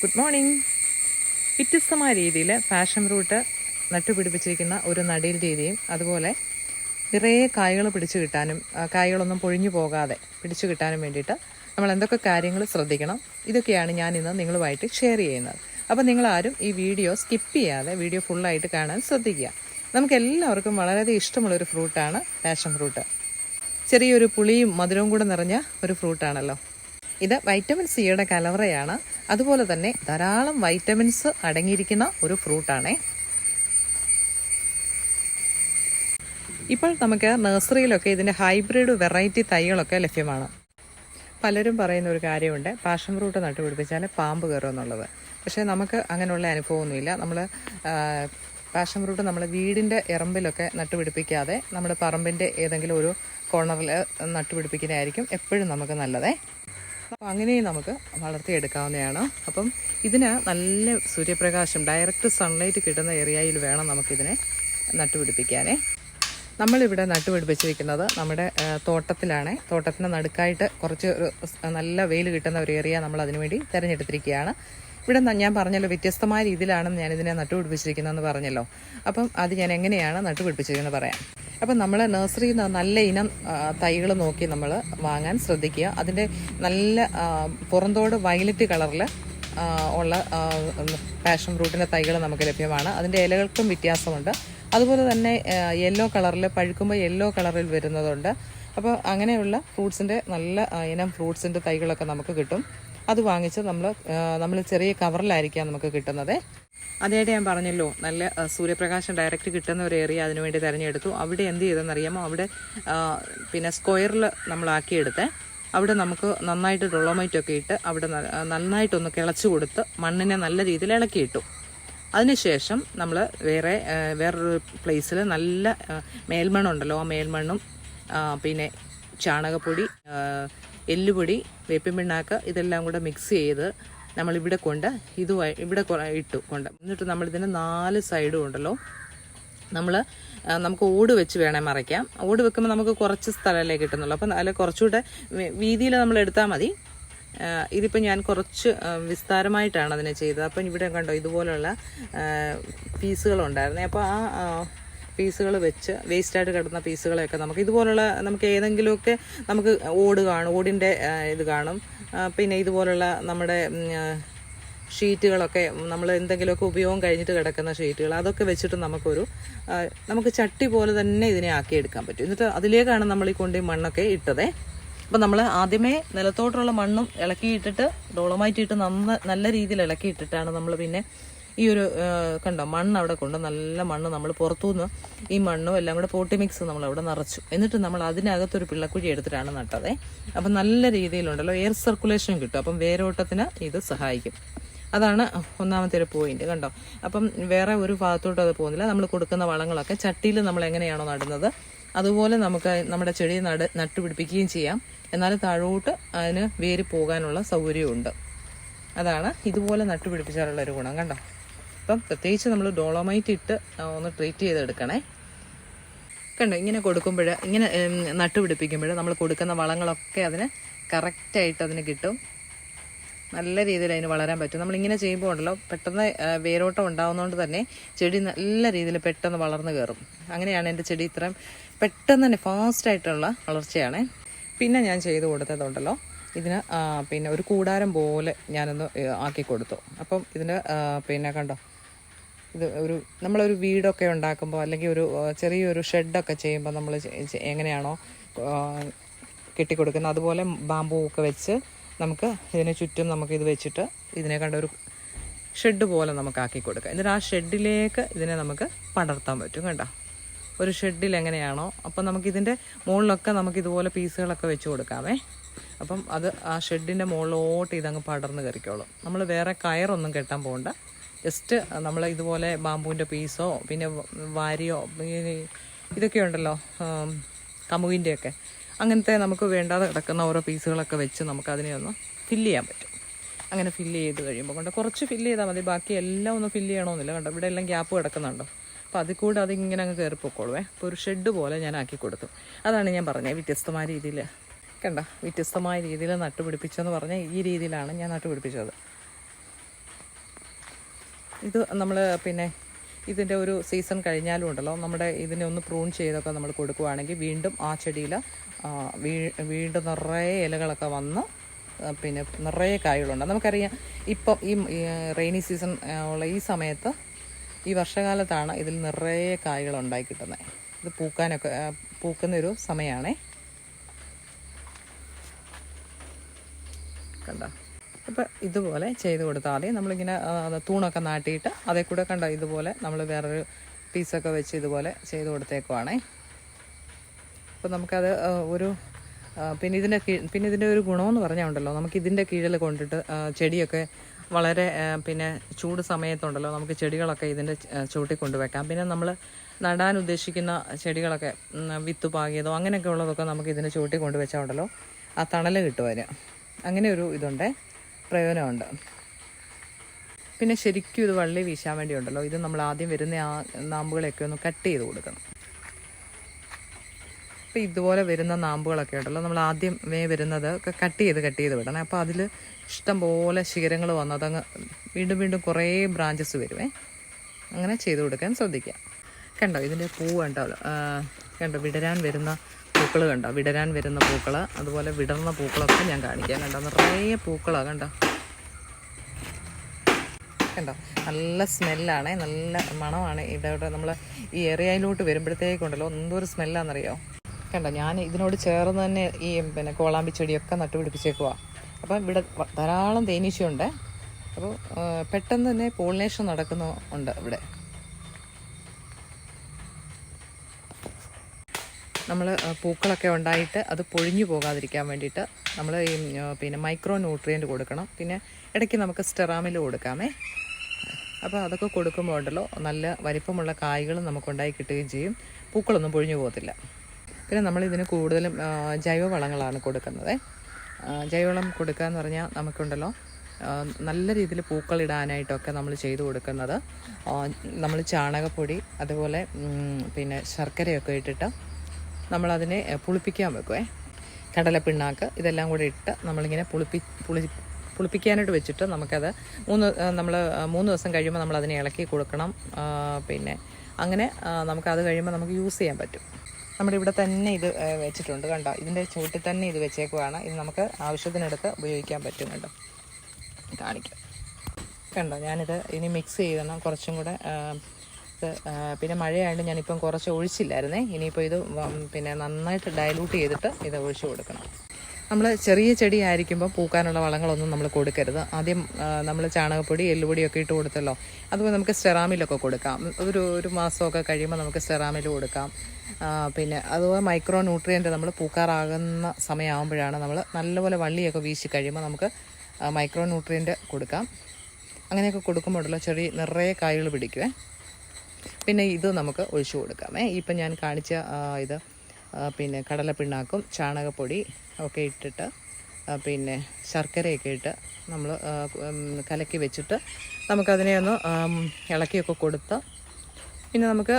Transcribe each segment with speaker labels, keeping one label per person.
Speaker 1: Good morning വ്യത്യസ്തമായ രീതിയിൽ passion fruit നട്ടുപിടിപ്പിച്ചിരിക്കുന്ന ഒരു നടീൽ രീതിയും അതുപോലെ നിറയെ കായകൾ പിടിച്ചു കിട്ടാനും കായകളൊന്നും പൊഴിഞ്ഞു പോകാതെ പിടിച്ചു കിട്ടാനും വേണ്ടിയിട്ട് നമ്മൾ എന്തൊക്കെ കാര്യങ്ങൾ ശ്രദ്ധിക്കണം ഇതൊക്കെയാണ് ഞാൻ ഇന്ന് നിങ്ങളുമായിട്ട് ഷെയർ ചെയ്യുന്നത്. അപ്പോൾ നിങ്ങളാരും ഈ വീഡിയോ സ്കിപ്പ് ചെയ്യാതെ വീഡിയോ ഫുള്ളായിട്ട് കാണാൻ ശ്രദ്ധിക്കുക. നമുക്ക് എല്ലാവർക്കും വളരെയധികം ഇഷ്ടമുള്ളൊരു ഫ്രൂട്ടാണ് പാഷൻ ഫ്രൂട്ട് ചെറിയൊരു പുളിയും മധുരവും കൂടെ നിറഞ്ഞ ഒരു ഫ്രൂട്ടാണല്ലോ ഇത് വൈറ്റമിൻ സിയുടെ കലവറയാണ്. അതുപോലെ തന്നെ ധാരാളം വൈറ്റമിൻസ് അടങ്ങിയിരിക്കുന്ന ഒരു ഫ്രൂട്ടാണേ. ഇപ്പോൾ നമുക്ക് നഴ്സറിയിലൊക്കെ ഇതിന്റെ ഹൈബ്രിഡ് വെറൈറ്റി തൈകളൊക്കെ ലഭ്യമാണ്. പലരും പറയുന്ന ഒരു കാര്യമുണ്ട് പാഷൻ ഫ്രൂട്ട് നട്ടുപിടിപ്പിച്ചാൽ പാമ്പ് കയറും എന്നുള്ളത്. പക്ഷേ നമുക്ക് അങ്ങനെയുള്ള അനുഭവമൊന്നുമില്ല. നമ്മൾ പാഷൻ ഫ്രൂട്ട് നമ്മൾ വീടിന്റെ ഇറമ്പിലൊക്കെ നട്ടുപിടിപ്പിക്കാതെ നമ്മുടെ പറമ്പിന്റെ ഏതെങ്കിലും ഒരു കോർണറിൽ നട്ടുപിടിപ്പിക്കുന്നതായിരിക്കും എപ്പോഴും നമുക്ക് നല്ലതേ. അപ്പോൾ അങ്ങനെയും നമുക്ക് വളർത്തിയെടുക്കാവുന്നതാണ്. അപ്പം ഇതിന് നല്ല സൂര്യപ്രകാശം ഡയറക്റ്റ് സൺലൈറ്റ് കിട്ടുന്ന ഏരിയയിൽ വേണം നമുക്കിതിനെ നട്ടുപിടിപ്പിക്കാനേ. നമ്മളിവിടെ നട്ടുപിടിപ്പിച്ചിരിക്കുന്നത് നമ്മുടെ തോട്ടത്തിലാണ്. തോട്ടത്തിന് നടുക്കായിട്ട് കുറച്ച് നല്ല വെയിൽ കിട്ടുന്ന ഒരു ഏരിയ നമ്മൾ അതിനുവേണ്ടി തിരഞ്ഞെടുത്തിരിക്കുകയാണ്. ഇവിടെ ഞാൻ പറഞ്ഞല്ലോ വ്യത്യസ്തമായ രീതിയിലാണ് ഞാൻ ഇതിനെ നട്ടുപിടിപ്പിച്ചിരിക്കുന്നതെന്ന് പറഞ്ഞല്ലോ. അപ്പം അത് ഞാൻ എങ്ങനെയാണ് നട്ടുപിടിപ്പിച്ചിരിക്കുന്നത് പറയാം. അപ്പം നമ്മൾ നഴ്സറിയിൽ നിന്ന് നല്ല ഇനം തൈകൾ നോക്കി നമ്മൾ വാങ്ങാൻ ശ്രദ്ധിക്കുക. അതിന്റെ നല്ല പുറന്തോട് വയലറ്റ് കളറിൽ ഉള്ള പാഷൻ ഫ്രൂട്ടിന്റെ തൈകൾ നമുക്ക് ലഭ്യമാണ്. അതിന്റെ ഇലകൾക്കും വ്യത്യാസമുണ്ട്. അതുപോലെ തന്നെ യെല്ലോ കളറിൽ പഴുക്കുമ്പോൾ യെല്ലോ കളറിൽ വരുന്നതുണ്ട്. അപ്പോൾ അങ്ങനെയുള്ള ഫ്രൂട്ട്സിന്റെ നല്ല ഇനം ഫ്രൂട്ട്സിന്റെ തൈകളൊക്കെ നമുക്ക് കിട്ടും. അത് വാങ്ങിച്ച് നമ്മൾ നമ്മൾ ചെറിയ കവറിലായിരിക്കാം നമുക്ക് കിട്ടുന്നത്. അതേടെ ഞാൻ പറഞ്ഞല്ലോ നല്ല സൂര്യപ്രകാശം ഡയറക്റ്റ് കിട്ടുന്ന ഒരു ഏരിയ അതിനുവേണ്ടി തിരഞ്ഞെടുത്തു. അവിടെ എന്ത് ചെയ്തെന്നറിയാമോ? അവിടെ പിന്നെ സ്ക്വയറിൽ നമ്മളാക്കിയെടുത്തേ അവിടെ നമുക്ക് നന്നായിട്ട് ഡൊളോമൈറ്റ് ഒക്കെ ഇട്ട് അവിടെ നന്നായിട്ടൊന്ന് കിളച്ചു കൊടുത്ത് മണ്ണിനെ നല്ല രീതിയിൽ ഇളക്കിയിട്ടു. അതിനുശേഷം നമ്മൾ വേറെ വേറൊരു പ്ലേസിൽ നല്ല മേൽമണ്ണുണ്ടല്ലോ ആ മേൽമണ്ണും പിന്നെ ചാണകപ്പൊടി എല്ലുപൊടി വേപ്പിൻ പിണ്ണാക്ക് ഇതെല്ലാം കൂടെ മിക്സ് ചെയ്ത് നമ്മൾ ഇവിടെ കൊണ്ട് ഇത് ഇവിടെ ഇട്ടു കൊണ്ട്. എന്നിട്ട് നമ്മളിതിന് നാല് സൈഡും ഉണ്ടല്ലോ. നമ്മൾ നമുക്ക് ഓട് വെച്ച് വേണേൽ മറയ്ക്കാം. ഓട് വെക്കുമ്പോൾ നമുക്ക് കുറച്ച് സ്ഥലമല്ലേ കിട്ടുന്നുള്ളൂ. അപ്പം അതിൽ കുറച്ചുകൂടെ വീതിയിൽ നമ്മൾ എടുത്താൽ മതി. ഇതിപ്പോൾ ഞാൻ കുറച്ച് വിസ്താരമായിട്ടാണ് അതിനെ ചെയ്തത്. അപ്പം ഇവിടെ കണ്ടോ ഇതുപോലുള്ള പീസുകളുണ്ടായിരുന്നേ. അപ്പോൾ ആ പീസുകൾ വെച്ച് വേസ്റ്റായിട്ട് കിടന്ന പീസുകളെയൊക്കെ നമുക്ക് ഇതുപോലുള്ള നമുക്ക് ഏതെങ്കിലുമൊക്കെ നമുക്ക് ഓട് കാണും ഓടിന്റെ ഇത് കാണും. പിന്നെ ഇതുപോലുള്ള നമ്മുടെ ഷീറ്റുകളൊക്കെ നമ്മൾ എന്തെങ്കിലുമൊക്കെ ഉപയോഗം കഴിഞ്ഞിട്ട് കിടക്കുന്ന ഷീറ്റുകൾ അതൊക്കെ വെച്ചിട്ട് നമുക്കൊരു നമുക്ക് ചട്ടി പോലെ തന്നെ ഇതിനെ ആക്കിയെടുക്കാൻ പറ്റും. എന്നിട്ട് അതിലേക്കാണ് നമ്മൾ ഈ കൊണ്ട് മണ്ണൊക്കെ ഇട്ടത്. അപ്പം നമ്മൾ ആദ്യമേ നിലത്തോട്ടുള്ള മണ്ണും ഇളക്കിയിട്ടിട്ട് ഡോളമായിട്ട് ഇട്ട് നന്ന നല്ല രീതിയിൽ ഇളക്കിയിട്ടിട്ടാണ് നമ്മൾ പിന്നെ ഈ ഒരു കണ്ടോ മണ്ണ് അവിടെ കൊണ്ട് നല്ല മണ്ണ് നമ്മൾ പുറത്തുനിന്ന് ഈ മണ്ണും എല്ലാം കൂടെ പോട്ടി മിക്സ് നമ്മൾ അവിടെ നിറച്ചു. എന്നിട്ട് നമ്മൾ അതിനകത്തൊരു പിള്ളക്കുഴി എടുത്തിട്ടാണ് നട്ടത്. അപ്പം നല്ല രീതിയിലുണ്ടല്ലോ എയർ സർക്കുലേഷൻ കിട്ടും. അപ്പം വേരോട്ടത്തിന് ഇത് സഹായിക്കും. അതാണ് ഒന്നാമത്തെ ഒരു പോയിന്റ് കണ്ടോ? അപ്പം വേറെ ഒരു ഭാഗത്തോട്ട് അത് പോകുന്നില്ല. നമ്മൾ കൊടുക്കുന്ന വളങ്ങളൊക്കെ ചട്ടിയിൽ നമ്മൾ എങ്ങനെയാണോ നടുന്നത് അതുപോലെ നമുക്ക് നമ്മുടെ ചെടി നട് നട്ടുപിടിപ്പിക്കുകയും ചെയ്യാം. എന്നാൽ താഴോട്ട് അതിന് വേര് പോകാനുള്ള സൗകര്യമുണ്ട്. അതാണ് ഇതുപോലെ നട്ടുപിടിപ്പിച്ചാലുള്ള ഒരു ഗുണം കണ്ടോ? അപ്പം പ്രത്യേകിച്ച് നമ്മൾ ഡോളോമൈറ്റ് ഇട്ട് ഒന്ന് ട്രീറ്റ് ചെയ്തെടുക്കണേ. കണ്ടോ ഇങ്ങനെ കൊടുക്കുമ്പോൾ ഇങ്ങനെ നട്ടുപിടിപ്പിക്കുമ്പോൾ നമ്മൾ കൊടുക്കുന്ന വളങ്ങളൊക്കെ അതിന് കറക്റ്റായിട്ട് അതിന് കിട്ടും. നല്ല രീതിയിൽ അതിന് വളരാൻ പറ്റും. നമ്മളിങ്ങനെ ചെയ്യുമ്പോൾ ഉണ്ടല്ലോ പെട്ടെന്ന് വേരോട്ടം ഉണ്ടാകുന്നതുകൊണ്ട് തന്നെ ചെടി നല്ല രീതിയിൽ പെട്ടെന്ന് വളർന്നു കയറും അങ്ങനെയാണ് എന്റെ ചെടി ഇത്രയും പെട്ടെന്ന് തന്നെ ഫാസ്റ്റായിട്ടുള്ള വളർച്ചയാണ്. പിന്നെ ഞാൻ ചെയ്ത് കൊടുത്തതുണ്ടല്ലോ ഇതിന് പിന്നെ ഒരു കൂടാരം പോലെ ഞാനൊന്ന് ആക്കി കൊടുത്തു. അപ്പം ഇതിന് പിന്നെ കണ്ടോ ഇത് ഒരു നമ്മളൊരു വീടൊക്കെ ഉണ്ടാക്കുമ്പോൾ അല്ലെങ്കിൽ ഒരു ചെറിയൊരു ഷെഡൊക്കെ ചെയ്യുമ്പോൾ നമ്മൾ എങ്ങനെയാണോ കെട്ടിക്കൊടുക്കുന്നത്. അതുപോലെ ബാമ്പൂ ഒക്കെ വെച്ച് നമുക്ക് ഇതിന് ചുറ്റും നമുക്ക് ഇത് വെച്ചിട്ട് ഇതിനെ കണ്ട ഒരു ഷെഡ് പോലെ നമുക്ക് ആക്കി കൊടുക്കാം. എന്നിട്ട് ആ ഷെഡിലേക്ക് ഇതിനെ നമുക്ക് പടർത്താൻ പറ്റും കണ്ടോ? ഒരു ഷെഡിൽ എങ്ങനെയാണോ അപ്പം നമുക്ക് ഇതിന്റെ മുകളിലൊക്കെ നമുക്ക് ഇതുപോലെ പീസുകളൊക്കെ വെച്ച് കൊടുക്കാമേ. അപ്പം അത് ആ ഷെഡിന്റെ മുകളിലോട്ട് ഇതങ്ങ് പടർന്ന് കയറിക്കോളും. നമ്മൾ വേറെ കയറൊന്നും കെട്ടാൻ പോകണ്ട ജസ്റ്റ് നമ്മൾ ഇതുപോലെ ബാമ്പുവിന്റെ പീസോ പിന്നെ വാരിയോ ഇതൊക്കെ ഉണ്ടല്ലോ കമുകിന്റെയൊക്കെ അങ്ങനത്തെ നമുക്ക് വേണ്ടാതെ കിടക്കുന്ന ഓരോ പീസുകളൊക്കെ വെച്ച് നമുക്ക് അതിനെ ഒന്ന് ഫില്ല് ചെയ്യാൻ പറ്റും. അങ്ങനെ ഫില്ല് ചെയ്ത് കഴിയുമ്പോൾ കൊണ്ട് കുറച്ച് ഫില്ല് ചെയ്താൽ മതി. ബാക്കി എല്ലാം ഒന്ന് ഫില്ല് ചെയ്യണമെന്നില്ല കണ്ടോ? ഇവിടെ എല്ലാം ഗ്യാപ്പ് കിടക്കുന്നുണ്ടോ? അപ്പോൾ അതിൽ കൂടെ അതിങ്ങനെ അങ്ങ് കയറി പൊക്കോളുവേ. അപ്പോൾ ഒരു ഷെഡ് പോലെ ഞാൻ ആക്കി കൊടുത്തു. അതാണ് ഞാൻ പറഞ്ഞത്. വ്യത്യസ്തമായ രീതിയിൽ കണ്ട? വ്യത്യസ്തമായ രീതിയിൽ നട്ടുപിടിപ്പിച്ചെന്ന് പറഞ്ഞാൽ ഈ രീതിയിലാണ് ഞാൻ നട്ടുപിടിപ്പിച്ചത്. ഇത് നമ്മൾ പിന്നെ ഇതിന്റെ ഒരു സീസൺ കഴിഞ്ഞാലും ഉണ്ടല്ലോ. നമ്മുടെ ഇതിനെ ഒന്ന് പ്രൂൺ ചെയ്തൊക്കെ നമ്മൾ കൊടുക്കുകയാണെങ്കിൽ വീണ്ടും ആ ചെടിയിൽ വീണ്ടും നിറയെ ഇലകളൊക്കെ വന്ന് പിന്നെ നിറയെ കായകളുണ്ട്. നമുക്കറിയാം ഇപ്പം ഈ റെയിനി സീസൺ ഉള്ള ഈ സമയത്ത് ഈ വർഷകാലത്താണ് ഇതിൽ നിറയെ കായകൾ ഉണ്ടായി കിട്ടുന്നത് ഇത് പൂക്കാനൊക്കെ പൂക്കുന്നൊരു സമയമാണേ കണ്ട? അപ്പം ഇതുപോലെ ചെയ്ത് കൊടുത്താൽ മതി. നമ്മളിങ്ങനെ തൂണൊക്കെ നാട്ടിയിട്ട് അതേ കൂടെ കണ്ട? ഇതുപോലെ നമ്മൾ വേറൊരു പീസൊക്കെ വെച്ച് ഇതുപോലെ ചെയ്ത് കൊടുത്തേക്കുവാണേ. അപ്പോൾ നമുക്കത് ഒരു പിന്നെ ഇതിന്റെ പിന്നെ ഇതിന്റെ ഒരു ഗുണമെന്ന് പറഞ്ഞാൽ ഉണ്ടല്ലോ നമുക്ക് ഇതിന്റെ കീഴിൽ കൊണ്ടിട്ട് ചെടിയൊക്കെ വളരെ പിന്നെ ചൂട് സമയത്തുണ്ടല്ലോ നമുക്ക് ചെടികളൊക്കെ ഇതിന്റെ ചൂട്ടി കൊണ്ടുവെക്കാം. പിന്നെ നമ്മൾ നടാൻ ഉദ്ദേശിക്കുന്ന ചെടികളൊക്കെ വിത്ത് പാകിയതോ അങ്ങനെയൊക്കെ ഉള്ളതൊക്കെ നമുക്ക് ഇതിന്റെ ചൂട്ടി കൊണ്ടുവച്ചാൽ ഉണ്ടല്ലോ ആ തണൽ കിട്ടും അങ്ങനെ ഒരു ഇതുണ്ട്. പ്രയോജനമുണ്ട്. പിന്നെ ശരിക്കും ഇത് വള്ളി വീശാൻ വേണ്ടി ഉണ്ടല്ലോ ഇത് നമ്മൾ ആദ്യം വരുന്ന ആ നാമ്പുകളെയൊക്കെ ഒന്ന് കട്ട് ചെയ്ത് കൊടുക്കണം. അപ്പോൾ ഇതുപോലെ വരുന്ന നാമ്പുകളൊക്കെ ഉണ്ടല്ലോ. നമ്മൾ ആദ്യം മേ വരുന്നത് കട്ട് ചെയ്ത് കട്ട് ചെയ്ത് വിടണം. അപ്പോൾ അതിൽ ഇഷ്ടംപോലെ ശിഖരങ്ങൾ വന്ന് അതങ്ങ് വീണ്ടും വീണ്ടും കുറേ ബ്രാഞ്ചസ് വരുവേ. അങ്ങനെ ചെയ്ത് കൊടുക്കാൻ ശ്രദ്ധിക്കുക. കണ്ടോ ഇതിന്റെ പൂ കണ്ടോ? കണ്ടോ വിടരാൻ വരുന്ന പൂക്കൾ കണ്ടോ? വിടരാൻ വരുന്ന പൂക്കൾ അതുപോലെ വിടർന്ന പൂക്കളൊക്കെ ഞാൻ കാണിക്കാം. കണ്ടോ? നിറയെ പൂക്കളാണ് കണ്ടോ? കണ്ടോ? നല്ല സ്മെല്ലാണ് നല്ല മണമാണ് ഇവിടെ നമ്മൾ ഈ ഏരിയയിലോട്ട് വരുമ്പോഴത്തേക്കുണ്ടല്ലോ എന്തോരു സ്മെല്ലാണെന്നറിയോ കണ്ടോ? ഞാൻ ഇതിനോട് ചേർന്ന് തന്നെ ഈ പിന്നെ കോളാമ്പി ചെടിയൊക്കെ നട്ടുപിടിപ്പിച്ചേക്കുവാ അപ്പം ഇവിടെ ധാരാളം തേനീച്ചയുണ്ട്. അപ്പോൾ പെട്ടെന്ന് തന്നെ പോളിനേഷൻ നടക്കുന്നുണ്ട് ഇവിടെ. നമ്മൾ പൂക്കളൊക്കെ ഉണ്ടായിട്ട് അത് പൊഴിഞ്ഞു പോകാതിരിക്കാൻ വേണ്ടിയിട്ട് നമ്മൾ ഈ പിന്നെ മൈക്രോ ന്യൂട്രിയന്റ് കൊടുക്കണം. പിന്നെ ഇടയ്ക്ക് നമുക്ക് സ്റ്റെറാമിൽ കൊടുക്കാമേ. അപ്പോൾ അതൊക്കെ കൊടുക്കുമ്പോൾ ഉണ്ടല്ലോ നല്ല വലിപ്പമുള്ള കായ്കൾ നമുക്ക് ഉണ്ടായി കിട്ടുകയും ചെയ്യും. പൂക്കളൊന്നും പൊഴിഞ്ഞു പോകത്തില്ല. പിന്നെ നമ്മൾ ഇതിന് കൂടുതലും ജൈവ ജൈവവളങ്ങളാണ് കൊടുക്കുന്നത്. ജൈവവളം കൊടുക്കുക എന്ന് പറഞ്ഞാൽ നമുക്കുണ്ടല്ലോ നല്ല രീതിയിൽ പൂക്കളിടാനായിട്ടൊക്കെ നമ്മൾ ചെയ്തു കൊടുക്കുന്നത്. നമ്മൾ ചാണകപ്പൊടി അതുപോലെ പിന്നെ ശർക്കരയൊക്കെ ഇട്ടിട്ട് നമ്മളതിനെ പുളിപ്പിക്കാൻ വെക്കുവേ. കടലപ്പിണ്ണാക്ക് ഇതെല്ലാം കൂടെ ഇട്ട് നമ്മളിങ്ങനെ പുളിപ്പി പുളി പുളിപ്പിക്കാനായിട്ട് വെച്ചിട്ട് നമുക്കത് മൂന്ന് നമ്മൾ മൂന്ന് ദിവസം കഴിയുമ്പോൾ നമ്മൾ അതിനെ ഇളക്കി കൊടുക്കണം. പിന്നെ അങ്ങനെ നമുക്കത് കഴിയുമ്പോൾ നമുക്ക് യൂസ് ചെയ്യാൻ പറ്റും. നമ്മുടെ ഇവിടെ തന്നെ ഇത് വെച്ചിട്ടുണ്ട് കണ്ടോ? ഇതിന്റെ ചൂട്ടിൽ തന്നെ ഇത് വെച്ചേക്കുവാണ്. ഇത് നമുക്ക് ആവശ്യത്തിനെടുത്ത് ഉപയോഗിക്കാൻ പറ്റും കണ്ടോ? കാണിക്കാം. കണ്ടോ? ഞാനിത് ഇനി മിക്സ് ചെയ്യണം. കുറച്ചും കൂടെ ഇത് പിന്നെ മഴയായതുകൊണ്ട് ഞാനിപ്പം കുറച്ച് ഒഴിച്ചില്ലായിരുന്നേ. ഇനിയിപ്പോൾ ഇത് പിന്നെ നന്നായിട്ട് ഡയലൂട്ട് ചെയ്തിട്ട് ഇത് ഒഴിച്ചു കൊടുക്കണം. നമ്മൾ ചെറിയ ചെടി ആയിരിക്കുമ്പോൾ പൂക്കാനുള്ള വളങ്ങളൊന്നും നമ്മൾ കൊടുക്കരുത്. ആദ്യം നമ്മൾ ചാണകപ്പൊടി എല്ലുപൊടിയൊക്കെ ഇട്ട് കൊടുത്തല്ലോ. അതുപോലെ നമുക്ക് സ്റ്റെറാമിലൊക്കെ കൊടുക്കാം. ഒരു ഒരു മാസമൊക്കെ കഴിയുമ്പോൾ നമുക്ക് സ്റ്റെറാമിൽ കൊടുക്കാം. പിന്നെ അതുപോലെ മൈക്രോ ന്യൂട്രിയന്റ് നമ്മൾ പൂക്കാറാകുന്ന സമയമാകുമ്പോഴാണ് നമ്മൾ നല്ലപോലെ വള്ളിയൊക്കെ വീശി കഴിയുമ്പോൾ നമുക്ക് മൈക്രോ ന്യൂട്രിയന്റ് കൊടുക്കാം. അങ്ങനെയൊക്കെ കൊടുക്കുമ്പോഴല്ലോ ചെറിയ നിറയെ കായ്കൾ പിടിക്കുവേ. പിന്നെ ഇത് നമുക്ക് ഒഴിച്ചു കൊടുക്കാമേ. ഇപ്പം ഞാൻ കാണിച്ച ഇത് പിന്നെ കടലപ്പിണ്ണാക്കും ചാണകപ്പൊടി ഒക്കെ ഇട്ടിട്ട് പിന്നെ ശർക്കരയൊക്കെ ഇട്ട് നമ്മൾ കലക്കി വെച്ചിട്ട് നമുക്കതിനെ ഒന്ന് ഇളക്കിയൊക്കെ കൊടുത്ത് പിന്നെ നമുക്ക്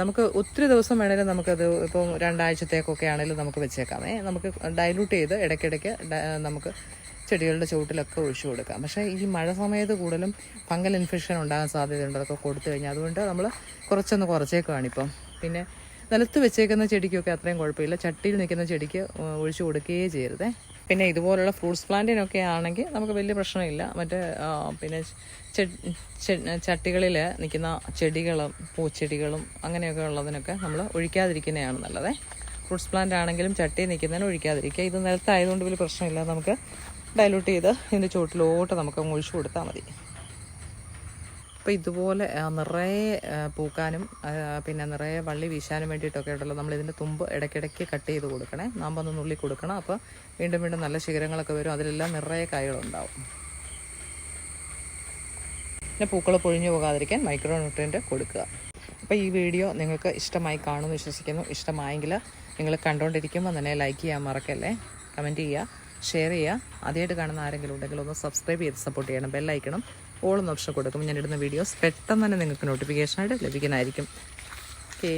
Speaker 1: നമുക്ക് ഒത്തിരി ദിവസം വേണേലും നമുക്കത് ഇപ്പം രണ്ടാഴ്ചത്തേക്കൊക്കെ ആണെങ്കിലും നമുക്ക് വെച്ചേക്കാമേ. നമുക്ക് ഡൈലൂട്ട് ചെയ്ത് ഇടയ്ക്കിടയ്ക്ക് നമുക്ക് ചെടികളുടെ ചുവട്ടിലൊക്കെ ഒഴിച്ചു കൊടുക്കാം. പക്ഷേ ഈ മഴ സമയത്ത് കൂടുതലും ഫംഗൽ ഇൻഫെക്ഷൻ ഉണ്ടാകാൻ സാധ്യതയുണ്ട്. അതൊക്കെ കൊടുത്തു കഴിഞ്ഞാൽ അതുകൊണ്ട് നമ്മൾ കുറച്ചൊന്ന് കുറച്ചേക്കുവാണ് ഇപ്പം. പിന്നെ നിലത്ത് വെച്ചേക്കുന്ന ചെടിക്കൊക്കെ അത്രയും കുഴപ്പമില്ല. ചട്ടിയിൽ നിൽക്കുന്ന ചെടിക്ക് ഒഴിച്ചു കൊടുക്കുകയേ ചെയ്യരുതേ. പിന്നെ ഇതുപോലുള്ള ഫ്രൂട്ട്സ് പ്ലാന്റിനൊക്കെ ആണെങ്കിൽ നമുക്ക് വലിയ പ്രശ്നമില്ല. മറ്റേ പിന്നെ ചട്ടികളിൽ നിൽക്കുന്ന ചെടികളും പൂച്ചെടികളും അങ്ങനെയൊക്കെ ഉള്ളതിനൊക്കെ നമ്മൾ ഒഴിക്കാതിരിക്കുന്നതാണ് നല്ലത്. ഫ്രൂട്ട്സ് പ്ലാന്റ് ആണെങ്കിലും ചട്ടി നിൽക്കുന്നതിന് ഒഴിക്കാതിരിക്കുക. ഇത് നിലത്തായതുകൊണ്ട് വലിയ പ്രശ്നമില്ല. നമുക്ക് ഡൈലൂട്ട് ചെയ്ത് ഇതിന്റെ ചുവട്ടിലോട്ട് നമുക്ക് ഒഴിച്ചു കൊടുത്താൽ മതി. അപ്പോൾ ഇതുപോലെ നിറയെ പൂക്കാനും പിന്നെ നിറയെ വള്ളി വീശാനും വേണ്ടിയിട്ടൊക്കെ ഉണ്ടല്ലോ. നമ്മൾ ഇതിന്റെ തുമ്പ് ഇടയ്ക്കിടയ്ക്ക് കട്ട് ചെയ്ത് കൊടുക്കണേ. നാമ്പൊന്ന് നുള്ളി കൊടുക്കണം. അപ്പോൾ വീണ്ടും വീണ്ടും നല്ല ശിഖരങ്ങളൊക്കെ വരും. അതിലെല്ലാം നിറയെ കായകളുണ്ടാവും പിന്നെ പൂക്കൾ പൊഴിഞ്ഞു പോകാതിരിക്കാൻ മൈക്രോ ന്യൂട്രിയന്റ് കൊടുക്കുക. അപ്പോൾ ഈ വീഡിയോ നിങ്ങൾക്ക് ഇഷ്ടമായി കാണുമെന്ന് വിശ്വസിക്കുന്നു. ഇഷ്ടമായെങ്കിൽ നിങ്ങൾ കണ്ടുകൊണ്ടിരിക്കുമ്പോൾ തന്നെ ലൈക്ക് ചെയ്യാൻ മറക്കല്ലേ? കമന്റ് ചെയ്യുക. ഷെയർ ചെയ്യുക. ആദ്യമായിട്ട് കാണുന്ന ആരെങ്കിലും ഉണ്ടെങ്കിൽ ഒന്ന് സബ്സ്ക്രൈബ് ചെയ്ത് സപ്പോർട്ട് ചെയ്യണം. ബെല്ലൈക്കണം ഓൾ എന്ന ഓപ്ഷൻ കൊടുക്കും. ഞാനിടുന്ന വീഡിയോസ് പെട്ടെന്ന് തന്നെ നിങ്ങൾക്ക് നോട്ടിഫിക്കേഷനായിട്ട് ലഭിക്കുന്നതായിരിക്കും. ഓക്കേ